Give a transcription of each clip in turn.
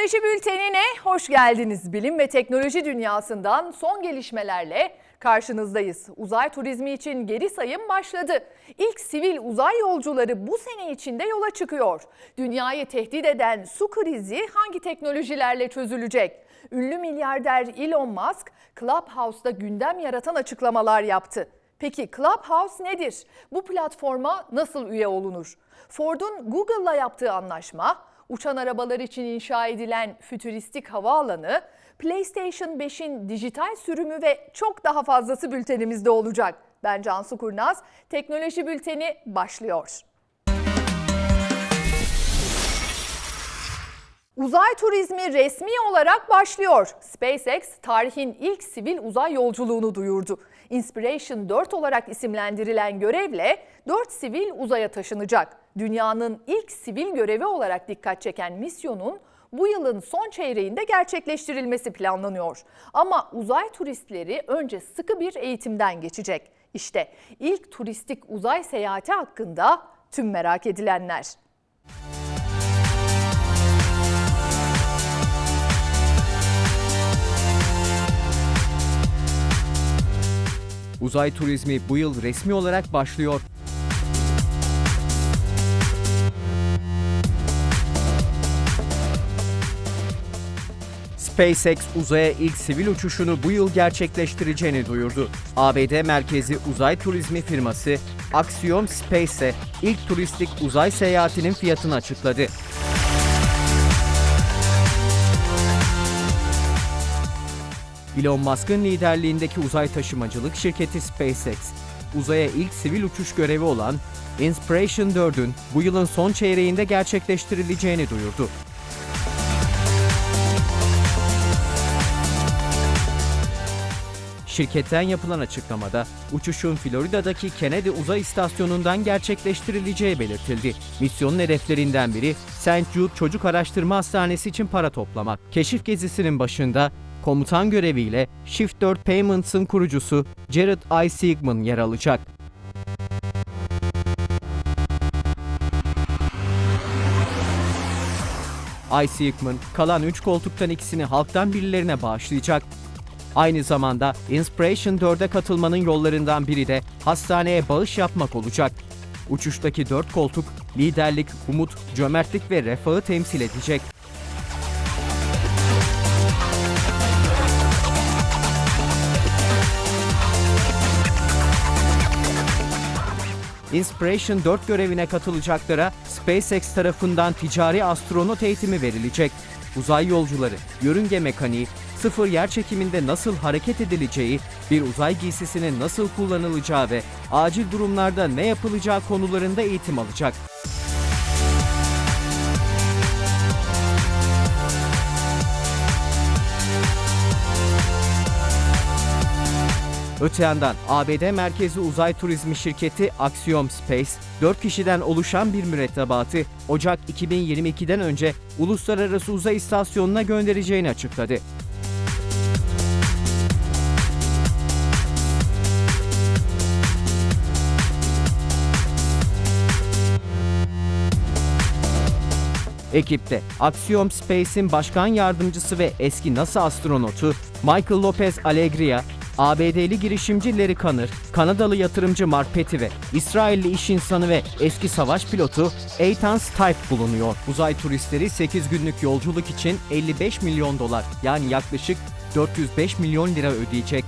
Teknoloji Bülteni'ne hoş geldiniz. Bilim ve teknoloji dünyasından son gelişmelerle karşınızdayız. Uzay turizmi için geri sayım başladı. İlk sivil uzay yolcuları bu sene içinde yola çıkıyor. Dünyayı tehdit eden su krizi hangi teknolojilerle çözülecek? Ünlü milyarder Elon Musk Clubhouse'da gündem yaratan açıklamalar yaptı. Peki Clubhouse nedir? Bu platforma nasıl üye olunur? Ford'un Google'la yaptığı anlaşma, uçan arabalar için inşa edilen fütüristik havaalanı, PlayStation 5'in dijital sürümü ve çok daha fazlası bültenimizde olacak. Ben Cansu Kurnaz, Teknoloji Bülteni başlıyor. Uzay turizmi resmi olarak başlıyor. SpaceX tarihin ilk sivil uzay yolculuğunu duyurdu. Inspiration 4 olarak isimlendirilen görevle 4 sivil uzaya taşınacak. Dünyanın ilk sivil görevi olarak dikkat çeken misyonun bu yılın son çeyreğinde gerçekleştirilmesi planlanıyor. Ama uzay turistleri önce sıkı bir eğitimden geçecek. İşte ilk turistik uzay seyahati hakkında tüm merak edilenler. Uzay turizmi bu yıl resmi olarak başlıyor. SpaceX uzaya ilk sivil uçuşunu bu yıl gerçekleştireceğini duyurdu. ABD merkezi uzay turizmi firması Axiom Space ise ilk turistik uzay seyahatinin fiyatını açıkladı. Elon Musk'ın liderliğindeki uzay taşımacılık şirketi SpaceX, uzaya ilk sivil uçuş görevi olan Inspiration 4'ün bu yılın son çeyreğinde gerçekleştirileceğini duyurdu. Şirketten yapılan açıklamada uçuşun Florida'daki Kennedy Uzay İstasyonu'ndan gerçekleştirileceği belirtildi. Misyonun hedeflerinden biri St. Jude Çocuk Araştırma Hastanesi için para toplamak. Keşif gezisinin başında komutan göreviyle Shift 4 Payments'ın kurucusu Jared I. Siegman yer alacak. I. Siegman kalan 3 koltuktan ikisini halktan birilerine bağışlayacak. Aynı zamanda Inspiration 4'e katılmanın yollarından biri de hastaneye bağış yapmak olacak. Uçuştaki 4 koltuk liderlik, umut, cömertlik ve refahı temsil edecek. Inspiration 4 görevine katılacaklara SpaceX tarafından ticari astronot eğitimi verilecek. Uzay yolcuları, yörünge mekaniği, sıfır yer çekiminde nasıl hareket edileceği, bir uzay giysisinin nasıl kullanılacağı ve acil durumlarda ne yapılacağı konularında eğitim alacak. Öte yandan ABD merkezi uzay turizmi şirketi Axiom Space, 4 kişiden oluşan bir mürettebatı Ocak 2022'den önce Uluslararası Uzay İstasyonu'na göndereceğini açıkladı. Ekipte Axiom Space'in başkan yardımcısı ve eski NASA astronotu Michael Lopez Alegria, ABD'li girişimci Larry Conner, Kanadalı yatırımcı Mark Petty ve İsrailli iş insanı ve eski savaş pilotu Eitan Stipe bulunuyor. Uzay turistleri 8 günlük yolculuk için 55 milyon dolar yani yaklaşık 405 milyon lira ödeyecek.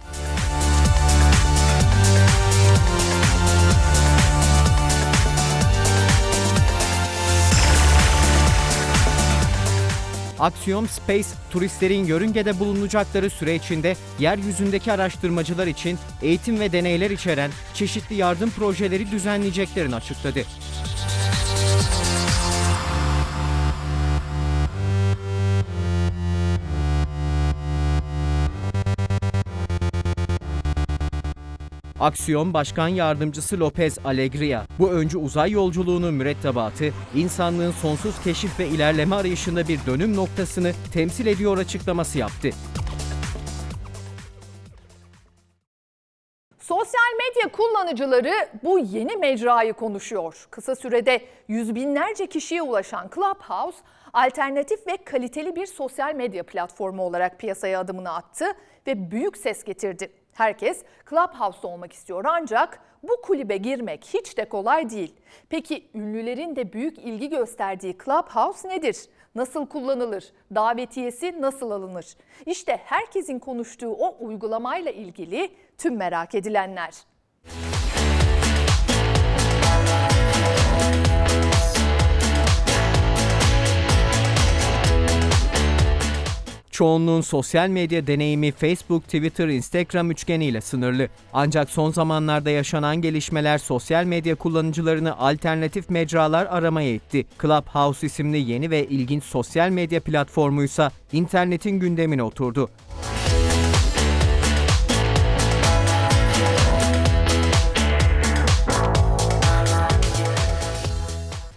Axiom Space, turistlerin yörüngede bulunacakları süre içinde yeryüzündeki araştırmacılar için eğitim ve deneyler içeren çeşitli yardım projeleri düzenleyeceklerini açıkladı. Aksiyon Başkan Yardımcısı Lopez Alegria, bu öncü uzay yolculuğunun mürettebatı, insanlığın sonsuz keşif ve ilerleme arayışında bir dönüm noktasını temsil ediyor açıklaması yaptı. Sosyal medya kullanıcıları bu yeni mecrayı konuşuyor. Kısa sürede yüz binlerce kişiye ulaşan Clubhouse, alternatif ve kaliteli bir sosyal medya platformu olarak piyasaya adımını attı ve büyük ses getirdi. Herkes Clubhouse'da olmak istiyor ancak bu kulübe girmek hiç de kolay değil. Peki ünlülerin de büyük ilgi gösterdiği Clubhouse nedir? Nasıl kullanılır? Davetiyesi nasıl alınır? İşte herkesin konuştuğu o uygulamayla ilgili tüm merak edilenler. Çoğunluğun sosyal medya deneyimi Facebook, Twitter, Instagram üçgeniyle sınırlı. Ancak son zamanlarda yaşanan gelişmeler sosyal medya kullanıcılarını alternatif mecralar aramaya itti. Clubhouse isimli yeni ve ilginç sosyal medya platformuysa internetin gündemine oturdu.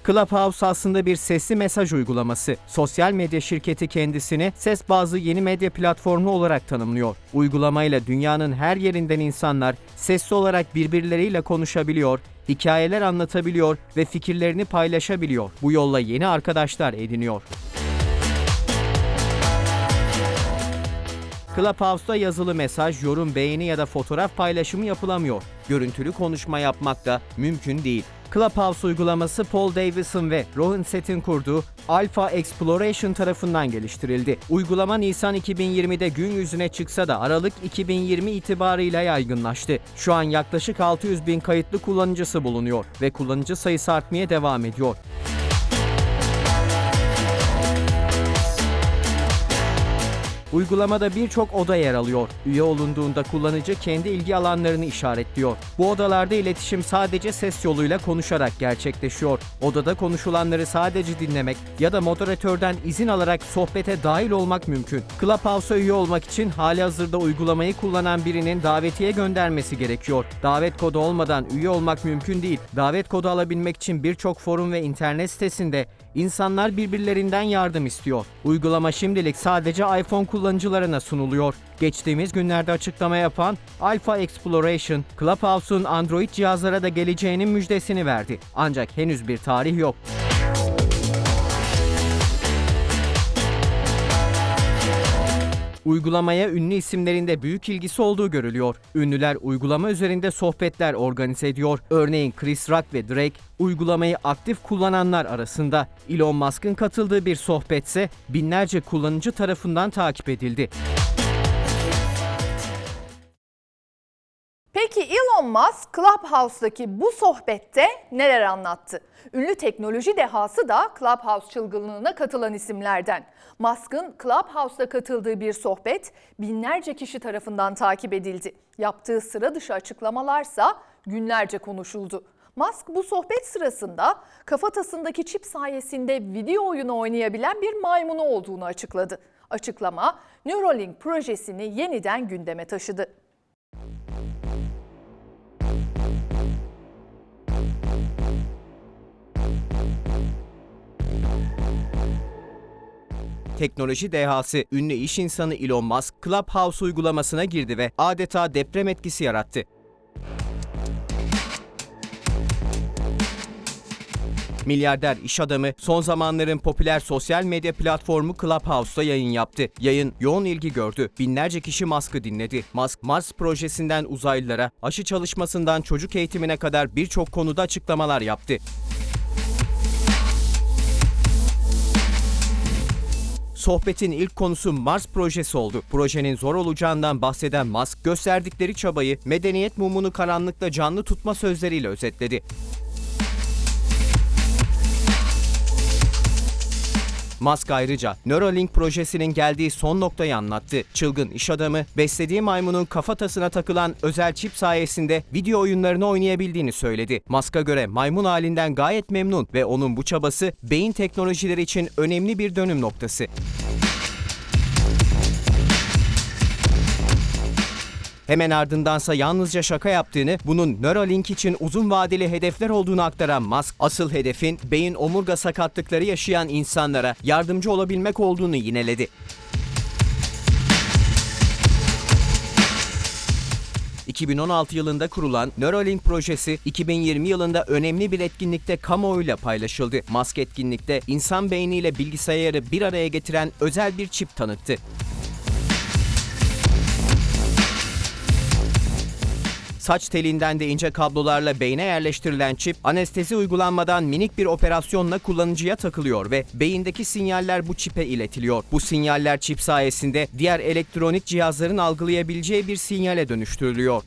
Clubhouse aslında bir sesli mesaj uygulaması. Sosyal medya şirketi kendisini ses bazlı yeni medya platformu olarak tanımlıyor. Uygulamayla dünyanın her yerinden insanlar sesli olarak birbirleriyle konuşabiliyor, hikayeler anlatabiliyor ve fikirlerini paylaşabiliyor. Bu yolla yeni arkadaşlar ediniyor. Clubhouse'da yazılı mesaj, yorum, beğeni ya da fotoğraf paylaşımı yapılamıyor. Görüntülü konuşma yapmak da mümkün değil. Clubhouse uygulaması Paul Davison ve Rohan Set'in kurduğu Alpha Exploration tarafından geliştirildi. Uygulama Nisan 2020'de gün yüzüne çıksa da Aralık 2020 itibarıyla yaygınlaştı. Şu an yaklaşık 600 bin kayıtlı kullanıcısı bulunuyor ve kullanıcı sayısı artmaya devam ediyor. Uygulamada birçok oda yer alıyor. Üye olunduğunda kullanıcı kendi ilgi alanlarını işaretliyor. Bu odalarda iletişim sadece ses yoluyla konuşarak gerçekleşiyor. Odada konuşulanları sadece dinlemek ya da moderatörden izin alarak sohbete dahil olmak mümkün. Clubhouse'a üye olmak için halihazırda uygulamayı kullanan birinin davetiye göndermesi gerekiyor. Davet kodu olmadan üye olmak mümkün değil. Davet kodu alabilmek için birçok forum ve internet sitesinde insanlar birbirlerinden yardım istiyor. Uygulama şimdilik sadece iPhone kullanıcılarına sunuluyor. Geçtiğimiz günlerde açıklama yapan Alpha Exploration, Clubhouse'un Android cihazlara da geleceğinin müjdesini verdi. Ancak henüz bir tarih yok. Uygulamaya ünlü isimlerin de büyük ilgisi olduğu görülüyor. Ünlüler uygulama üzerinde sohbetler organize ediyor. Örneğin Chris Rock ve Drake uygulamayı aktif kullananlar arasında. Elon Musk'ın katıldığı bir sohbetse binlerce kullanıcı tarafından takip edildi. Peki Elon Musk Clubhouse'daki bu sohbette neler anlattı? Ünlü teknoloji dehası da Clubhouse çılgınlığına katılan isimlerden. Musk'ın Clubhouse'da katıldığı bir sohbet binlerce kişi tarafından takip edildi. Yaptığı sıra dışı açıklamalarsa günlerce konuşuldu. Musk bu sohbet sırasında kafatasındaki çip sayesinde video oyunu oynayabilen bir maymunu olduğunu açıkladı. Açıklama Neuralink projesini yeniden gündeme taşıdı. Teknoloji dehası ünlü iş insanı Elon Musk Clubhouse uygulamasına girdi ve adeta deprem etkisi yarattı. Milyarder iş adamı son zamanların popüler sosyal medya platformu Clubhouse'da yayın yaptı. Yayın yoğun ilgi gördü. Binlerce kişi Musk'ı dinledi. Musk, Mars projesinden uzaylılara, aşı çalışmasından çocuk eğitimine kadar birçok konuda açıklamalar yaptı. Sohbetin ilk konusu Mars projesi oldu. Projenin zor olacağından bahseden Musk, gösterdikleri çabayı medeniyet mumunu karanlıkta canlı tutma sözleriyle özetledi. Musk ayrıca Neuralink projesinin geldiği son noktayı anlattı. Çılgın iş adamı, beslediği maymunun kafatasına takılan özel çip sayesinde video oyunlarını oynayabildiğini söyledi. Musk'a göre maymun halinden gayet memnun ve onun bu çabası beyin teknolojileri için önemli bir dönüm noktası. Hemen ardındansa yalnızca şaka yaptığını, bunun Neuralink için uzun vadeli hedefler olduğunu aktaran Musk, asıl hedefin beyin omurga sakatlıkları yaşayan insanlara yardımcı olabilmek olduğunu yineledi. 2016 yılında kurulan Neuralink projesi 2020 yılında önemli bir etkinlikte kamuoyuyla paylaşıldı. Mask etkinlikte insan beyniyle bilgisayarı bir araya getiren özel bir çip tanıttı. Saç telinden de ince kablolarla beyne yerleştirilen çip, anestezi uygulanmadan minik bir operasyonla kullanıcıya takılıyor ve beyindeki sinyaller bu çipe iletiliyor. Bu sinyaller çip sayesinde diğer elektronik cihazların algılayabileceği bir sinyale dönüştürülüyor.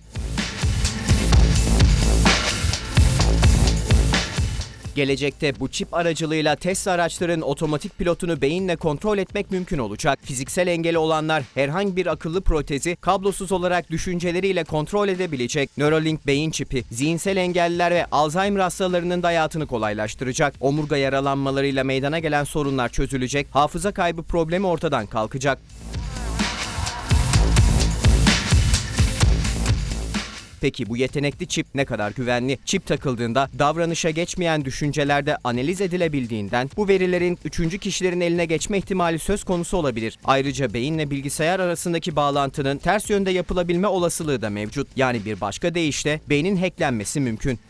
Gelecekte bu çip aracılığıyla Tesla araçların otomatik pilotunu beyinle kontrol etmek mümkün olacak. Fiziksel engeli olanlar herhangi bir akıllı protezi kablosuz olarak düşünceleriyle kontrol edebilecek. Neuralink beyin çipi, zihinsel engelliler ve Alzheimer hastalarının da hayatını kolaylaştıracak. Omurga yaralanmalarıyla meydana gelen sorunlar çözülecek, hafıza kaybı problemi ortadan kalkacak. Peki bu yetenekli çip ne kadar güvenli? Çip takıldığında davranışa geçmeyen düşüncelerde analiz edilebildiğinden bu verilerin üçüncü kişilerin eline geçme ihtimali söz konusu olabilir. Ayrıca beyinle bilgisayar arasındaki bağlantının ters yönde yapılabilme olasılığı da mevcut. Yani bir başka deyişle beynin hacklenmesi mümkün.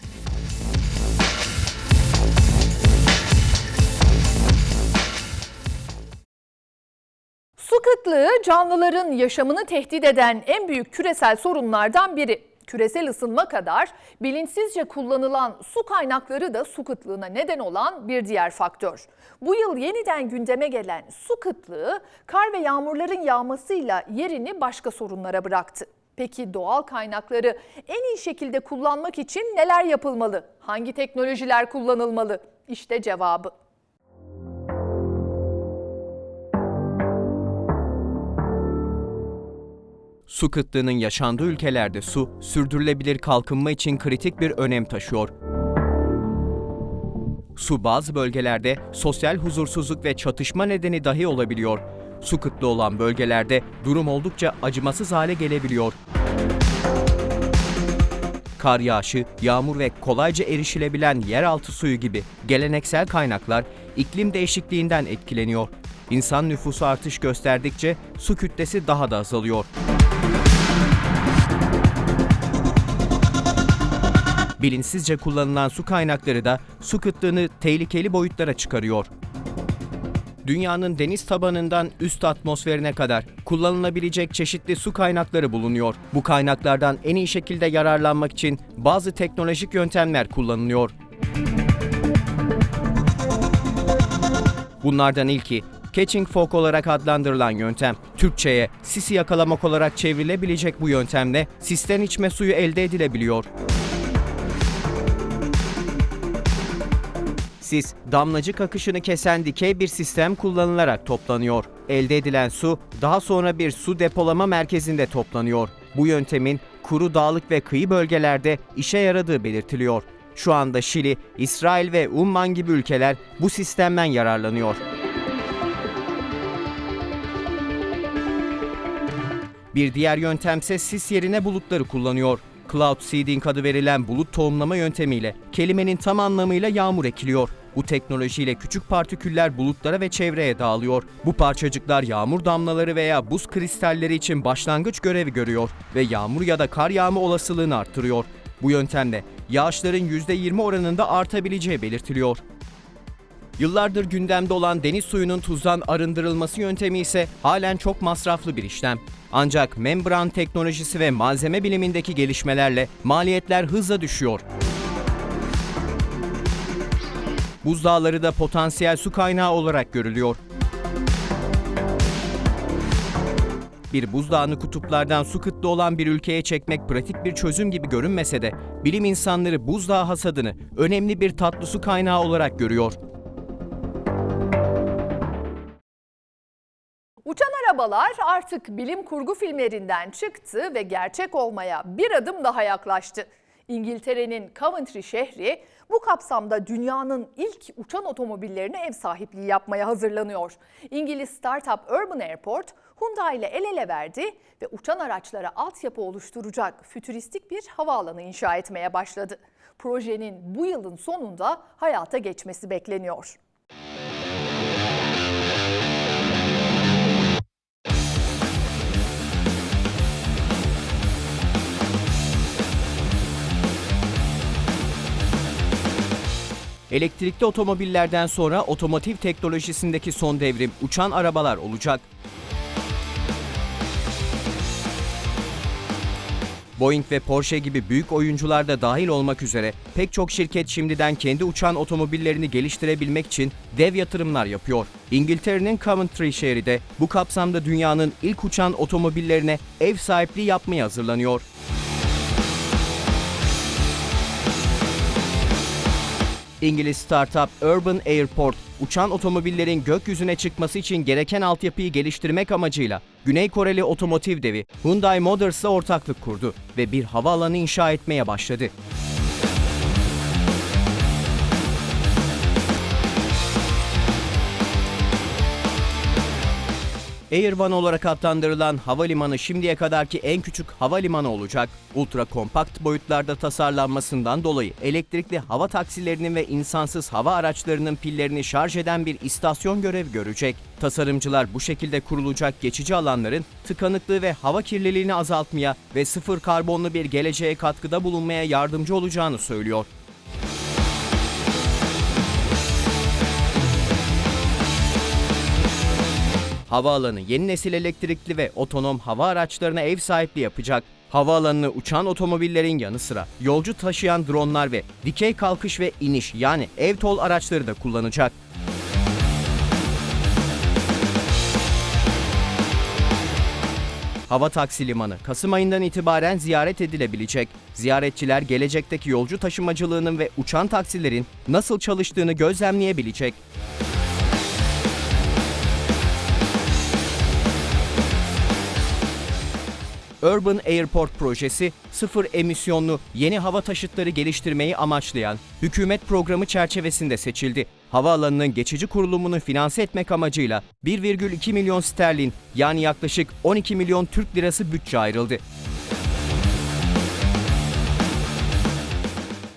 Su kıtlığı canlıların yaşamını tehdit eden en büyük küresel sorunlardan biri. Küresel ısınma kadar bilinçsizce kullanılan su kaynakları da su kıtlığına neden olan bir diğer faktör. Bu yıl yeniden gündeme gelen su kıtlığı kar ve yağmurların yağmasıyla yerini başka sorunlara bıraktı. Peki doğal kaynakları en iyi şekilde kullanmak için neler yapılmalı? Hangi teknolojiler kullanılmalı? İşte cevabı. Su kıtlığının yaşandığı ülkelerde su, sürdürülebilir kalkınma için kritik bir önem taşıyor. Su bazı bölgelerde sosyal huzursuzluk ve çatışma nedeni dahi olabiliyor. Su kıtlığı olan bölgelerde durum oldukça acımasız hale gelebiliyor. Kar yağışı, yağmur ve kolayca erişilebilen yeraltı suyu gibi geleneksel kaynaklar iklim değişikliğinden etkileniyor. İnsan nüfusu artış gösterdikçe su kütlesi daha da azalıyor. Bilinçsizce kullanılan su kaynakları da su kıtlığını tehlikeli boyutlara çıkarıyor. Dünyanın deniz tabanından üst atmosferine kadar kullanılabilecek çeşitli su kaynakları bulunuyor. Bu kaynaklardan en iyi şekilde yararlanmak için bazı teknolojik yöntemler kullanılıyor. Bunlardan ilki catching fog olarak adlandırılan yöntem. Türkçe'ye sisi yakalamak olarak çevrilebilecek bu yöntemle sisten içme suyu elde edilebiliyor. Sis, damlacık akışını kesen dikey bir sistem kullanılarak toplanıyor. Elde edilen su daha sonra bir su depolama merkezinde toplanıyor. Bu yöntemin kuru dağlık ve kıyı bölgelerde işe yaradığı belirtiliyor. Şu anda Şili, İsrail ve Umman gibi ülkeler bu sistemden yararlanıyor. Bir diğer yöntemse sis yerine bulutları kullanıyor. Cloud seeding adı verilen bulut tohumlama yöntemiyle kelimenin tam anlamıyla yağmur ekiliyor. Bu teknolojiyle küçük partiküller bulutlara ve çevreye dağılıyor. Bu parçacıklar yağmur damlaları veya buz kristalleri için başlangıç görevi görüyor ve yağmur ya da kar yağma olasılığını arttırıyor. Bu yöntemle yağışların %20 oranında artabileceği belirtiliyor. Yıllardır gündemde olan deniz suyunun tuzdan arındırılması yöntemi ise halen çok masraflı bir işlem. Ancak membran teknolojisi ve malzeme bilimindeki gelişmelerle maliyetler hızla düşüyor. Buzdağları da potansiyel su kaynağı olarak görülüyor. Bir buzdağını kutuplardan su kıtlı olan bir ülkeye çekmek pratik bir çözüm gibi görünmese de bilim insanları buzdağı hasadını önemli bir tatlı su kaynağı olarak görüyor. Arabalar artık bilim kurgu filmlerinden çıktı ve gerçek olmaya bir adım daha yaklaştı. İngiltere'nin Coventry şehri bu kapsamda dünyanın ilk uçan otomobillerine ev sahipliği yapmaya hazırlanıyor. İngiliz startup Urban Airport Hyundai ile el ele verdi ve uçan araçlara altyapı oluşturacak fütüristik bir havaalanı inşa etmeye başladı. Projenin bu yılın sonunda hayata geçmesi bekleniyor. Elektrikli otomobillerden sonra otomotiv teknolojisindeki son devrim uçan arabalar olacak. Boeing ve Porsche gibi büyük oyuncular da dahil olmak üzere pek çok şirket şimdiden kendi uçan otomobillerini geliştirebilmek için dev yatırımlar yapıyor. İngiltere'nin Coventry şehri de bu kapsamda dünyanın ilk uçan otomobillerine ev sahipliği yapmaya hazırlanıyor. İngiliz startup Urban Airport, uçan otomobillerin gökyüzüne çıkması için gereken altyapıyı geliştirmek amacıyla Güney Koreli otomotiv devi Hyundai Motors'la ortaklık kurdu ve bir havaalanı inşa etmeye başladı. Air One olarak adlandırılan havalimanı şimdiye kadarki en küçük havalimanı olacak. Ultra kompakt boyutlarda tasarlanmasından dolayı elektrikli hava taksilerinin ve insansız hava araçlarının pillerini şarj eden bir istasyon görev görecek. Tasarımcılar bu şekilde kurulacak geçici alanların tıkanıklığı ve hava kirliliğini azaltmaya ve sıfır karbonlu bir geleceğe katkıda bulunmaya yardımcı olacağını söylüyor. Havaalanı yeni nesil elektrikli ve otonom hava araçlarına ev sahipliği yapacak. Havaalanını uçan otomobillerin yanı sıra yolcu taşıyan dronlar ve dikey kalkış ve iniş yani eVTOL araçları da kullanacak. Hava taksi limanı Kasım ayından itibaren ziyaret edilebilecek. Ziyaretçiler gelecekteki yolcu taşımacılığının ve uçan taksilerin nasıl çalıştığını gözlemleyebilecek. Urban Airport projesi sıfır emisyonlu yeni hava taşıtları geliştirmeyi amaçlayan hükümet programı çerçevesinde seçildi. Havaalanının geçici kurulumunu finanse etmek amacıyla 1,2 milyon sterlin yani yaklaşık 12 milyon Türk lirası bütçe ayrıldı.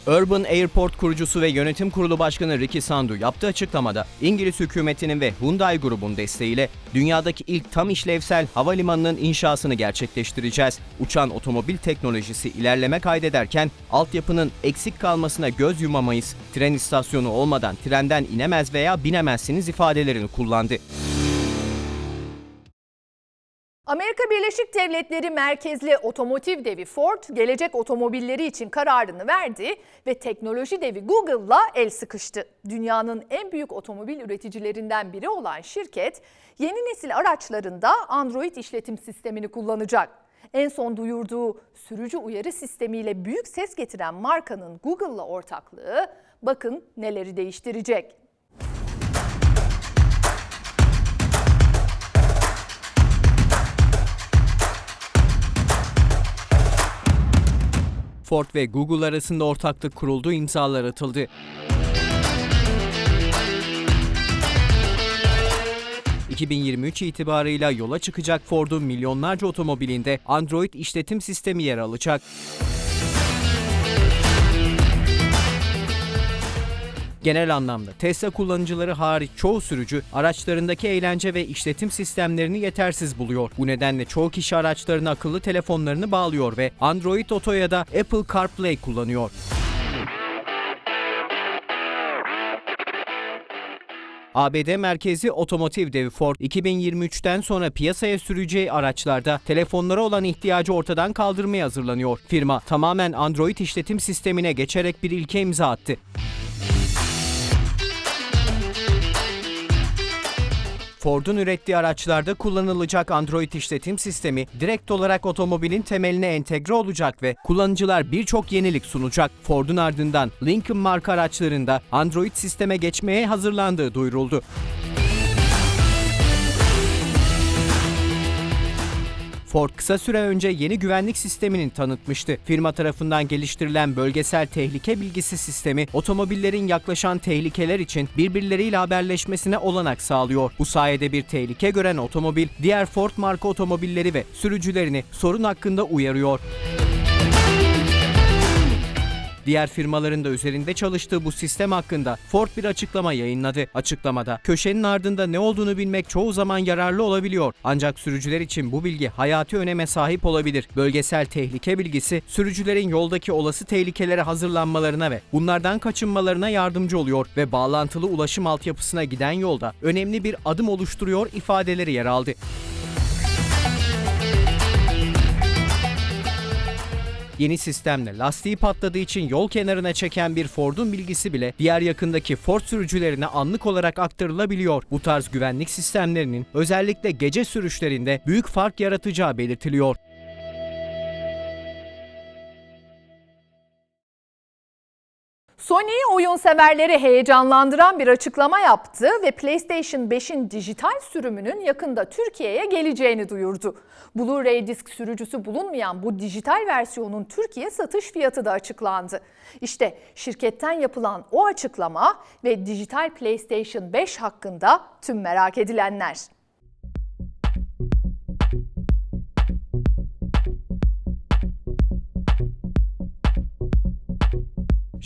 Urban Airport kurucusu ve yönetim kurulu başkanı Ricky Sandu yaptığı açıklamada İngiliz hükümetinin ve Hyundai grubun desteğiyle dünyadaki ilk tam işlevsel havalimanının inşasını gerçekleştireceğiz. Uçan otomobil teknolojisi ilerleme kaydederken altyapının eksik kalmasına göz yumamayız. Tren istasyonu olmadan trenden inemez veya binemezsiniz ifadelerini kullandı. Amerika Birleşik Devletleri merkezli otomotiv devi Ford, gelecek otomobilleri için kararını verdi ve teknoloji devi Google'la el sıkıştı. Dünyanın en büyük otomobil üreticilerinden biri olan şirket, yeni nesil araçlarında Android işletim sistemini kullanacak. En son duyurduğu sürücü uyarı sistemiyle büyük ses getiren markanın Google'la ortaklığı bakın neleri değiştirecek. Ford ve Google arasında ortaklık kuruldu, imzalar atıldı. ...2023 itibarıyla yola çıkacak Ford'un milyonlarca otomobilinde Android işletim sistemi yer alacak. Genel anlamda Tesla kullanıcıları hariç çoğu sürücü araçlarındaki eğlence ve işletim sistemlerini yetersiz buluyor. Bu nedenle çoğu kişi araçlarına akıllı telefonlarını bağlıyor ve Android Auto ya da Apple CarPlay kullanıyor. ABD merkezi otomotiv devi Ford 2023'ten sonra piyasaya süreceği araçlarda telefonlara olan ihtiyacı ortadan kaldırmaya hazırlanıyor. Firma tamamen Android işletim sistemine geçerek bir ilke imza attı. Ford'un ürettiği araçlarda kullanılacak Android işletim sistemi direkt olarak otomobilin temeline entegre olacak ve kullanıcılar birçok yenilik sunacak. Ford'un ardından Lincoln marka araçlarında Android sisteme geçmeye hazırlandığı duyuruldu. Ford kısa süre önce yeni güvenlik sistemini tanıtmıştı. Firma tarafından geliştirilen bölgesel tehlike bilgisi sistemi otomobillerin yaklaşan tehlikeler için birbirleriyle haberleşmesine olanak sağlıyor. Bu sayede bir tehlike gören otomobil diğer Ford marka otomobilleri ve sürücülerini sorun hakkında uyarıyor. Diğer firmaların da üzerinde çalıştığı bu sistem hakkında Ford bir açıklama yayınladı. Açıklamada köşenin ardında ne olduğunu bilmek çoğu zaman yararlı olabiliyor. Ancak sürücüler için bu bilgi hayati öneme sahip olabilir. Bölgesel tehlike bilgisi sürücülerin yoldaki olası tehlikelere hazırlanmalarına ve bunlardan kaçınmalarına yardımcı oluyor ve bağlantılı ulaşım altyapısına giden yolda önemli bir adım oluşturuyor ifadeleri yer aldı. Yeni sistemle lastiği patladığı için yol kenarına çeken bir Ford'un bilgisi bile diğer yakındaki Ford sürücülerine anlık olarak aktarılabiliyor. Bu tarz güvenlik sistemlerinin özellikle gece sürüşlerinde büyük fark yaratacağı belirtiliyor. Sony oyun severleri heyecanlandıran bir açıklama yaptı ve PlayStation 5'in dijital sürümünün yakında Türkiye'ye geleceğini duyurdu. Blu-ray disk sürücüsü bulunmayan bu dijital versiyonun Türkiye satış fiyatı da açıklandı. İşte şirketten yapılan o açıklama ve dijital PlayStation 5 hakkında tüm merak edilenler.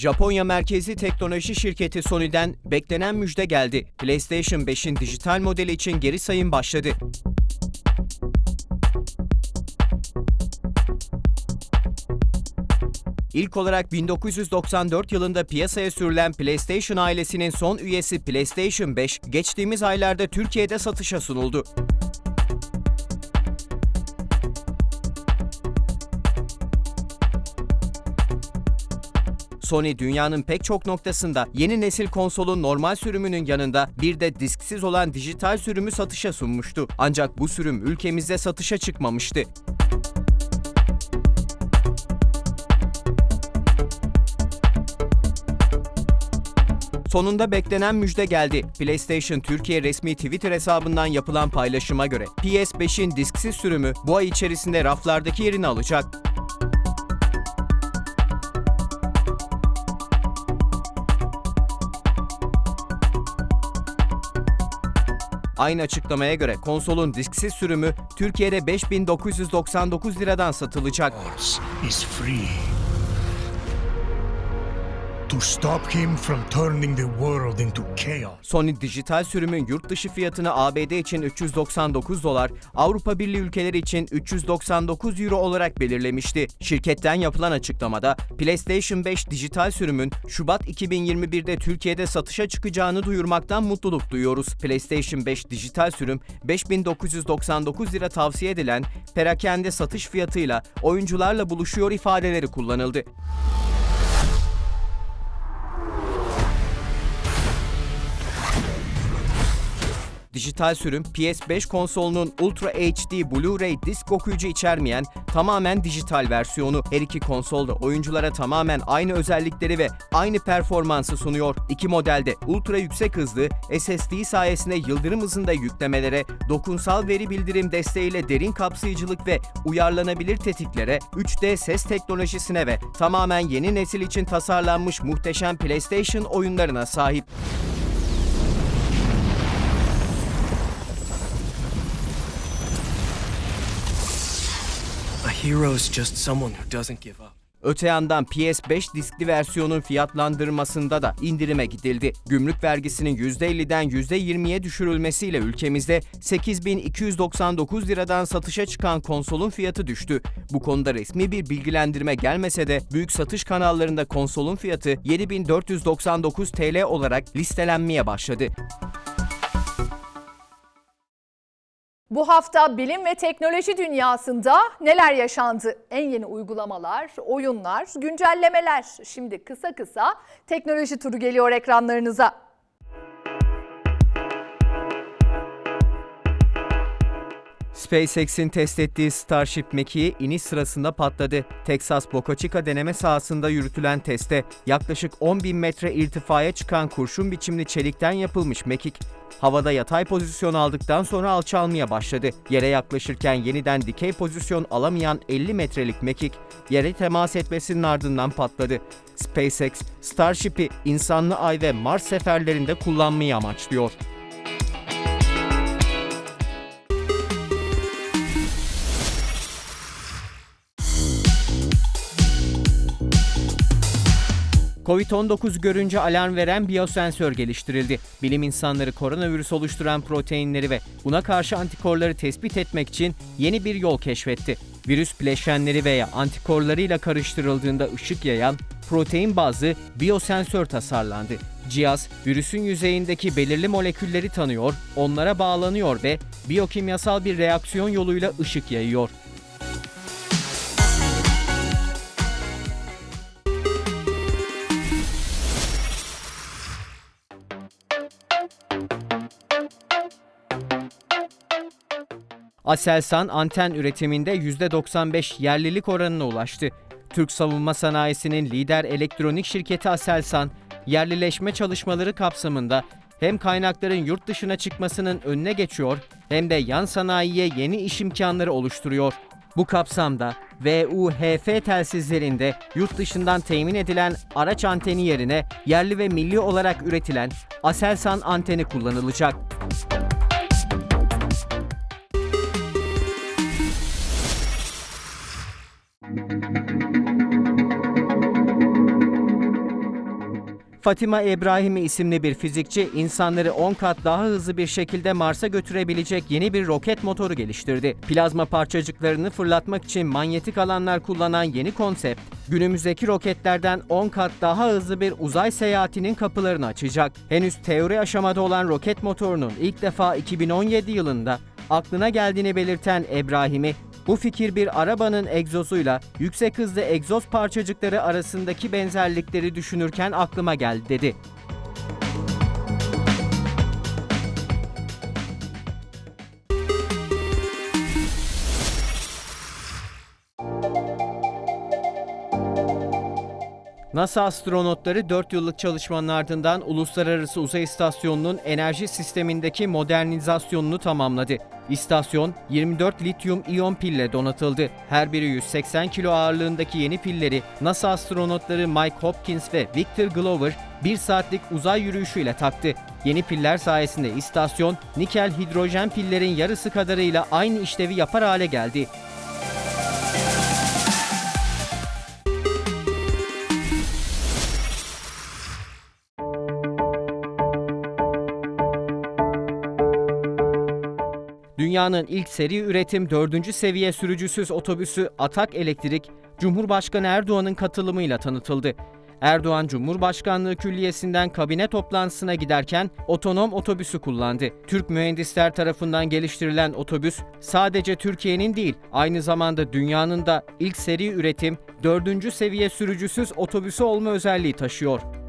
Japonya merkezli teknoloji şirketi Sony'den beklenen müjde geldi. PlayStation 5'in dijital modeli için geri sayım başladı. İlk olarak 1994 yılında piyasaya sürülen PlayStation ailesinin son üyesi PlayStation 5 geçtiğimiz aylarda Türkiye'de satışa sunuldu. Sony dünyanın pek çok noktasında yeni nesil konsolun normal sürümünün yanında bir de disksiz olan dijital sürümü satışa sunmuştu. Ancak bu sürüm ülkemizde satışa çıkmamıştı. Sonunda beklenen müjde geldi. PlayStation Türkiye resmi Twitter hesabından yapılan paylaşıma göre PS5'in disksiz sürümü bu ay içerisinde raflardaki yerini alacak. Aynı açıklamaya göre konsolun disksiz sürümü Türkiye'de 5999 liradan satılacak. To stop him from turning the world into chaos. Sony dijital sürümün yurt dışı fiyatını ABD için 399 dolar, Avrupa Birliği ülkeleri için 399 euro olarak belirlemişti. Şirketten yapılan açıklamada PlayStation 5 dijital sürümün Şubat 2021'de Türkiye'de satışa çıkacağını duyurmaktan mutluluk duyuyoruz. PlayStation 5 dijital sürüm 5999 lira tavsiye edilen perakende satış fiyatıyla oyuncularla buluşuyor ifadeleri kullanıldı. Dijital sürüm PS5 konsolunun Ultra HD Blu-ray disk okuyucu içermeyen tamamen dijital versiyonu. Her iki konsolda oyunculara tamamen aynı özellikleri ve aynı performansı sunuyor. İki modelde ultra yüksek hızlı SSD sayesinde yıldırım hızında yüklemelere, dokunsal veri bildirim desteğiyle derin kapsayıcılık ve uyarlanabilir tetiklere, 3D ses teknolojisine ve tamamen yeni nesil için tasarlanmış muhteşem PlayStation oyunlarına sahip. Öte yandan PS5 diskli versiyonun fiyatlandırmasında da indirime gidildi. Gümrük vergisinin %50'den %20'ye düşürülmesiyle ülkemizde 8299 liradan satışa çıkan konsolun fiyatı düştü. Bu konuda resmi bir bilgilendirme gelmese de büyük satış kanallarında konsolun fiyatı 7499 TL olarak listelenmeye başladı. Bu hafta bilim ve teknoloji dünyasında neler yaşandı? En yeni uygulamalar, oyunlar, güncellemeler. Şimdi kısa kısa teknoloji turu geliyor ekranlarınıza. SpaceX'in test ettiği Starship mekiği iniş sırasında patladı. Texas Boca Chica deneme sahasında yürütülen testte yaklaşık 10 bin metre irtifaya çıkan kurşun biçimli çelikten yapılmış mekik, havada yatay pozisyon aldıktan sonra alçalmaya başladı. Yere yaklaşırken yeniden dikey pozisyon alamayan 50 metrelik mekik, yere temas etmesinin ardından patladı. SpaceX, Starship'i insanlı ay ve Mars seferlerinde kullanmayı amaçlıyor. Covid-19 görünce alarm veren biyosensör geliştirildi. Bilim insanları koronavirüs oluşturan proteinleri ve buna karşı antikorları tespit etmek için yeni bir yol keşfetti. Virüs bileşenleri veya antikorlarıyla karıştırıldığında ışık yayan protein bazlı biyosensör tasarlandı. Cihaz, virüsün yüzeyindeki belirli molekülleri tanıyor, onlara bağlanıyor ve biyokimyasal bir reaksiyon yoluyla ışık yayıyor. Aselsan anten üretiminde %95 yerlilik oranına ulaştı. Türk savunma sanayisinin lider elektronik şirketi Aselsan, yerlileşme çalışmaları kapsamında hem kaynakların yurt dışına çıkmasının önüne geçiyor hem de yan sanayiye yeni iş imkanları oluşturuyor. Bu kapsamda VUHF telsizlerinde yurt dışından temin edilen araç anteni yerine yerli ve milli olarak üretilen Aselsan anteni kullanılacak. Fatima İbrahimi isimli bir fizikçi insanları 10 kat daha hızlı bir şekilde Mars'a götürebilecek yeni bir roket motoru geliştirdi. Plazma parçacıklarını fırlatmak için manyetik alanlar kullanan yeni konsept, günümüzdeki roketlerden 10 kat daha hızlı bir uzay seyahatinin kapılarını açacak. Henüz teori aşamada olan roket motorunun ilk defa 2017 yılında aklına geldiğini belirten İbrahimi, bu fikir bir arabanın egzozuyla yüksek hızlı egzoz parçacıkları arasındaki benzerlikleri düşünürken aklıma geldi dedi. NASA astronotları 4 yıllık çalışmanın ardından Uluslararası Uzay İstasyonu'nun enerji sistemindeki modernizasyonunu tamamladı. İstasyon 24 lityum iyon pille donatıldı. Her biri 180 kilo ağırlığındaki yeni pilleri NASA astronotları Mike Hopkins ve Victor Glover 1 saatlik uzay yürüyüşüyle taktı. Yeni piller sayesinde istasyon nikel hidrojen pillerin yarısı kadarıyla aynı işlevi yapar hale geldi. Dünyanın ilk seri üretim 4. seviye sürücüsüz otobüsü Atak Elektrik, Cumhurbaşkanı Erdoğan'ın katılımıyla tanıtıldı. Erdoğan Cumhurbaşkanlığı Külliyesi'nden kabine toplantısına giderken otonom otobüsü kullandı. Türk mühendisler tarafından geliştirilen otobüs sadece Türkiye'nin değil aynı zamanda dünyanın da ilk seri üretim 4. seviye sürücüsüz otobüsü olma özelliği taşıyor.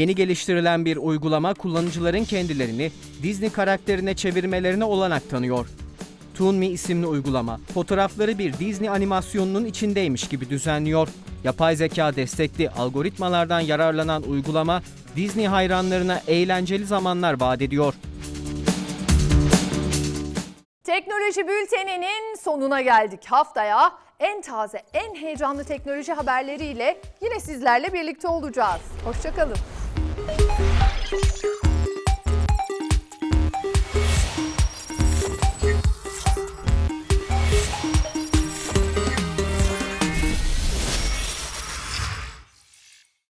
Yeni geliştirilen bir uygulama kullanıcıların kendilerini Disney karakterine çevirmelerine olanak tanıyor. ToonMe isimli uygulama, fotoğrafları bir Disney animasyonunun içindeymiş gibi düzenliyor. Yapay zeka destekli algoritmalardan yararlanan uygulama, Disney hayranlarına eğlenceli zamanlar vaat ediyor. Teknoloji bülteninin sonuna geldik. Haftaya en taze, en heyecanlı teknoloji haberleriyle yine sizlerle birlikte olacağız. Hoşçakalın. Thank you.